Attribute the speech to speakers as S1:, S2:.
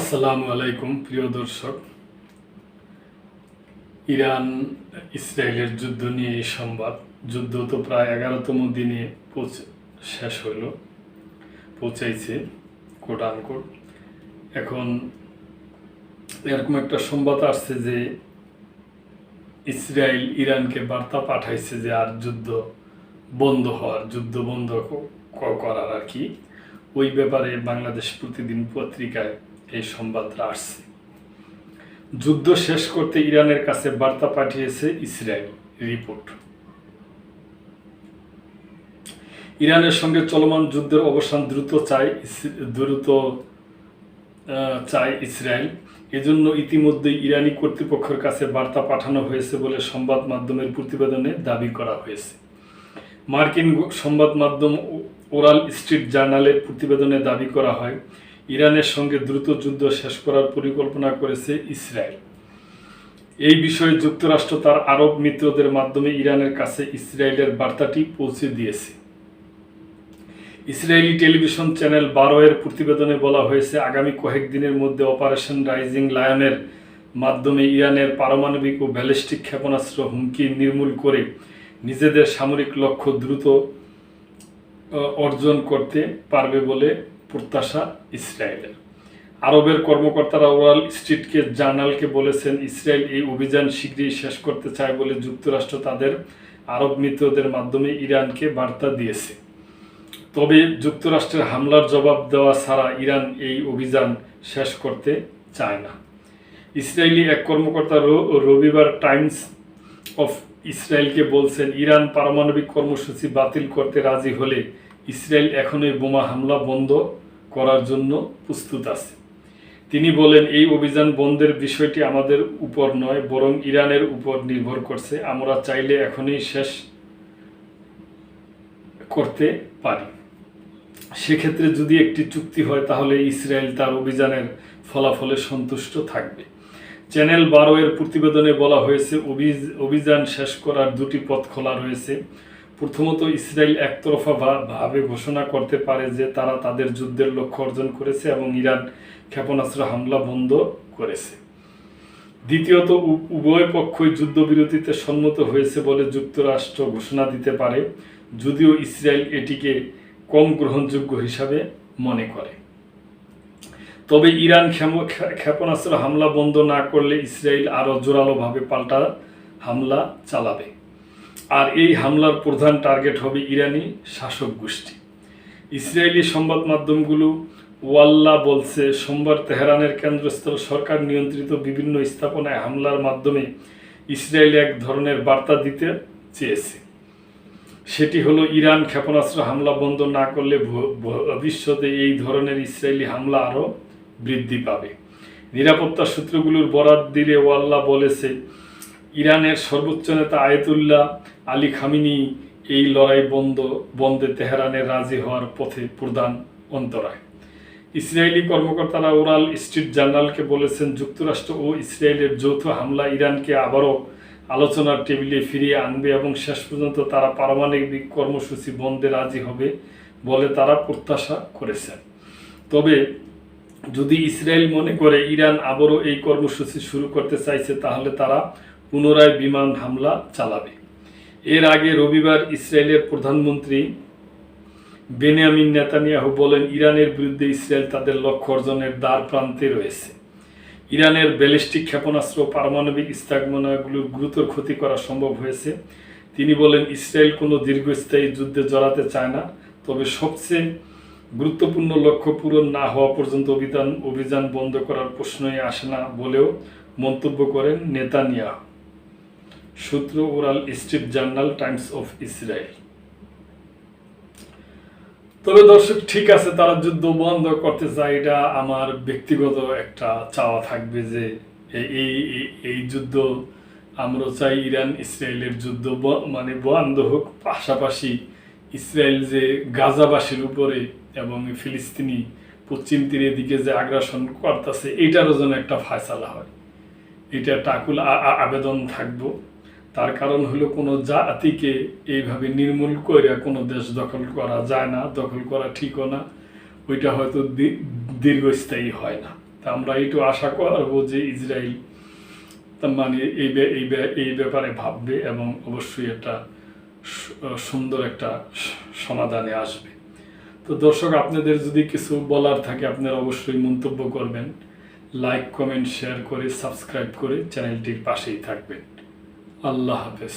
S1: আসসালামু আলাইকুম প্রিয় দর্শক ইরান ইসরায়েলের যুদ্ধ নিয়ে এই সংবাদ যুদ্ধ তো প্রায় এগারোতম দিনে পৌঁছে শেষ হইল পৌঁছাইছে কোট আনকোট এখন এরকম একটা সংবাদ আসছে যে ইসরায়েল ইরানকে বার্তা পাঠাইছে যে আর যুদ্ধ বন্ধ হওয়ার যুদ্ধ বন্ধ করার আর কি ওই ব্যাপারে বাংলাদেশ প্রতিদিন পত্রিকায় এই সংবাদটা আসছে যুদ্ধ শেষ করতে ইরানের কাছে বার্তা পাঠিয়েছে ইসরায়েল রিপোর্ট ইরানের সঙ্গে চলমান যুদ্ধের অবসান দ্রুত চাই দ্রুত চাই ইসরায়েল এজন্য ইতিমধ্যে ইরানি কর্তৃপক্ষের কাছে বার্তা পাঠানো হয়েছে বলে সংবাদ মাধ্যমের প্রতিবেদনে দাবি করা হয়েছে মার্কিন সংবাদ মাধ্যম ওরাল স্ট্রিট জার্নালের প্রতিবেদনে দাবি করা হয় ইরানের সঙ্গে দ্রুত যুদ্ধ শেষ করার পরিকল্পনা করেছে ইসরায়েল এই বিষয়ে যুক্তরাষ্ট্র তার আরব মিত্রদের মাধ্যমে ইরানের কাছে ইসরায়েলের বার্তাটি পৌঁছে দিয়েছে ইসরায়েলি টেলিভিশন চ্যানেল বারো এর প্রতিবেদনে বলা হয়েছে আগামী কয়েকদিনের মধ্যে অপারেশন রাইজিং লায়নের মাধ্যমে ইরানের পারমাণবিক ও ব্যালিস্টিক ক্ষেপণাস্ত্র হুমকি নির্মূল করে নিজেদের সামরিক লক্ষ্য দ্রুত অর্জন করতে পারবে বলে প্রত্যাশা ইসরায়েলের আরবের কর্মকর্তারা ওয়াল স্ট্রিটকে জার্নালকে বলেছেন ইসরায়েল এই অভিযান শীঘ্রই শেষ করতে চায় বলে যুক্তরাষ্ট্র তাদের আরব মিত্রদের মাধ্যমে ইরানকে বার্তা দিয়েছে তবে যুক্তরাষ্ট্রের হামলার জবাব দেওয়া ছাড়া ইরান এই অভিযান শেষ করতে চায় না ইসরায়েলি এক কর্মকর্তা রবিবার টাইমস অফ ইসরায়েলকে বলছেন ইরান পারমাণবিক কর্মসূচি বাতিল করতে রাজি হলে ইসরায়েল এখনই বোমা হামলা বন্ধ করার জন্য প্রস্তুত আছে তিনি বলেন এই অভিযান বন্ধের বিষয়টি আমাদের উপর নয় বরং ইরানের উপর নির্ভর করছে আমরা চাইলে এখনই শেষ করতে পারি সেক্ষেত্রে যদি একটি চুক্তি হয় তাহলে ইসরায়েল তার অভিযানের ফলাফলে সন্তুষ্ট থাকবে চ্যানেল বারো এর প্রতিবেদনে বলা হয়েছে অভিযান শেষ করার দুটি পথ খোলা রয়েছে প্রথমত ইসরায়েল একতরফা ভাবে ঘোষণা করতে পারে যে তারা তাদের যুদ্ধের লক্ষ্য অর্জন করেছে এবং ইরান ক্ষেপণাস্ত্র হামলা বন্ধ করেছে দ্বিতীয়ত উভয় পক্ষই যুদ্ধবিরতিতে সম্মত হয়েছে বলে যুক্তরাষ্ট্র ঘোষণা দিতে পারে যদিও ইসরায়েল এটিকে কম গ্রহণযোগ্য হিসাবে মনে করে তবে ইরান ক্ষেপণাস্ত্র হামলা বন্ধ না করলে ইসরায়েল আরও জোরালোভাবে পাল্টা হামলা চালাবে আর এই হামলার প্রধান টার্গেট হবে ইরানি শাসক গোষ্ঠী ইসরায়েলি সংবাদ মাধ্যমগুলো ওয়াল্লা বলছে সোমবার তেহরানের কেন্দ্রস্থল সরকার নিয়ন্ত্রিত বিভিন্ন স্থাপনায় হামলার মাধ্যমে ইসরায়েল এক ধরনের বার্তা দিতে চেয়েছে সেটি হলো ইরান ক্ষেপণাস্ত্র হামলা বন্ধ না করলে ভবিষ্যতে এই ধরনের ইসরায়েলি হামলা আরও বৃদ্ধি পাবে নিরাপত্তা সূত্রগুলোর বরাদ দিলে ওয়াল্লা বলেছে ইরানের সর্বোচ্চ নেতা আয়তুল্লাহ আলী খামিনি এই লড়াই বন্ধ বন্ধে তেহরানে রাজি হওয়ার পথে প্রধান অন্তরায় ইসরায়েলি কর্মকর্তারা ওরাল স্ট্রিট জার্নালকে বলেছেন যুক্তরাষ্ট্র ও ইসরায়েলের যৌথ হামলা ইরানকে আবারও আলোচনার টেবিলে ফিরিয়ে আনবে এবং শেষ পর্যন্ত তারা পারমাণবিক কর্মসূচি বন্ধে রাজি হবে বলে তারা প্রত্যাশা করেছেন তবে যদি ইসরায়েল মনে করে ইরান আবারও এই কর্মসূচি শুরু করতে চাইছে তাহলে তারা পুনরায় বিমান হামলা চালাবে এর আগে রবিবার ইসরায়েলের প্রধানমন্ত্রী বেনিয়ামিন নেতানিয়াহু বলেন ইরানের বিরুদ্ধে ইসরায়েল তাদের লক্ষ্য অর্জনের দ্বার প্রান্তে রয়েছে ইরানের ব্যালিস্টিক ক্ষেপণাস্ত্র পারমাণবিক স্থাপনাগুলোর গুরুতর ক্ষতি করা সম্ভব হয়েছে তিনি বলেন ইসরায়েল কোনো দীর্ঘস্থায়ী যুদ্ধে জড়াতে চায় না তবে সবচেয়ে গুরুত্বপূর্ণ লক্ষ্য পূরণ না হওয়া পর্যন্ত অভিযান অভিযান বন্ধ করার প্রশ্নই আসে না বলেও মন্তব্য করেন নেতানিয়াহু সূত্র Wall Street Journal Times of Israel তবে দর্শক ঠিক আছে তারা যুদ্ধ বন্ধ করতে চায় এটা আমার ব্যক্তিগত একটা চাওয়া থাকবে যে এই এই যুদ্ধ আমরা চাই ইরান ইসরায়েলের যুদ্ধ মানে বন্ধ হোক পাশাপাশি ইসরায়েল যে গাজাবাসীর উপরে এবং ফিলিস্তিনি পশ্চিম তীরের দিকে যে আগ্রাসন করতেছে এটারও যেন একটা ফায়সালা হয় এটা টাকুল আবেদন থাকবো তার কারণ হলো কোনো জাতিকে এইভাবে নির্মূল করে কোনো দেশ দখল করা যায় না দখল করা ঠিকও না ওইটা হয়তো দীর্ঘস্থায়ী হয় না তা আমরা এইটু আশা করব যে ইসরায়েল মানে এই এই ব্যাপারে ভাববে এবং অবশ্যই একটা সুন্দর একটা সমাধানে আসবে তো দর্শক আপনাদের যদি কিছু বলার থাকে আপনারা অবশ্যই মন্তব্য করবেন লাইক কমেন্ট শেয়ার করে সাবস্ক্রাইব করে চ্যানেলটির পাশেই থাকবেন আল্লাহ হাফেজ